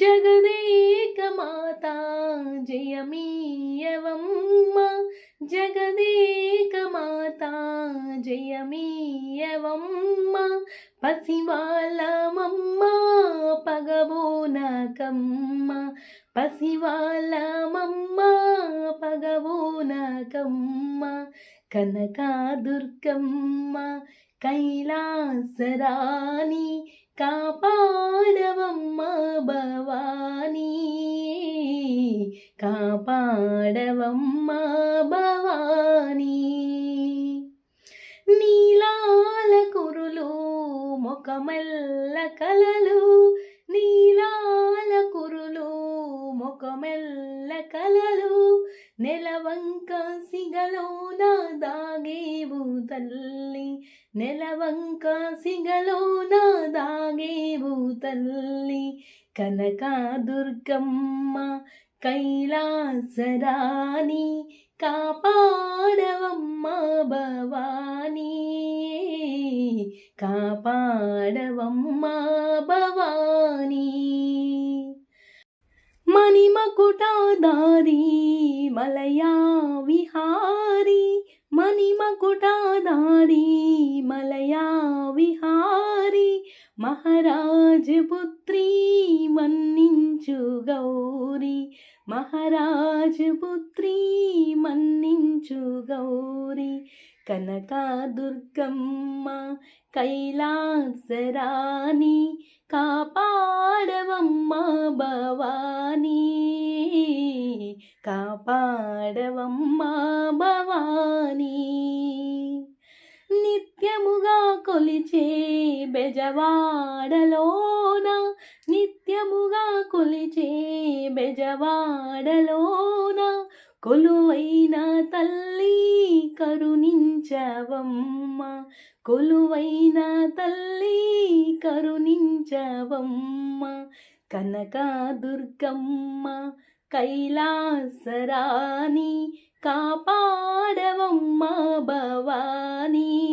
జగదేకమాత జయమీయవమ్మ జగదేకమాత జయమీయవమ్మ. పసివాళ్ళమమ్మ పగబోనకమ్మ. పసివాళ్ళమమ్మ పగబోనకమ్మ. కనకాదుర్గమ్మ కైలాసరాణి కాప కాపాడవమ్మ భవానీ. నీలాల కురులు మొకమెల్ల కలలు. నీలాల కురులు మొకమెల్ల కలలు. నెలవంక సిగలోన దాగేవు తల్లి. నెలవంక సిగలోన దాగేవు తల్లి. కనకాదుర్గమ్మ కైలాసరాణి కాపాడవమ్మా భవానీ. కాపాడవమ్మా భవానీ. మణిమకుటాదారి మలయా విహారి. మణిమకుటాదారి మలయా విహారి. మహారాజ పుత్రి మన్నించు గౌరీ. మహారాజపుత్రి మన్నించు గౌరీ. కనకాదుర్గమ్మ కైలాసరాణి కాపాడవమ్మ భవానీ. కాపాడవమ్మ భవానీ. నిత్యముగా కొలిచే బెజవాడలోన నిత్యముగా కొలిచే బెజవాడలోన కొలువైన తల్లి కరుణించవమ్మ. కొలువైన తల్లి కరుణించవమ్మ. కనకదుర్గమ్మ కైలాసరాణి కాపాడవమ్మ భవానీ.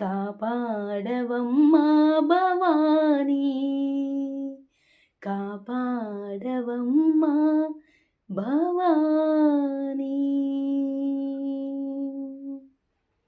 కాపాడవమ్మా భవానీ. కాపాడవమ్మా భవానీ.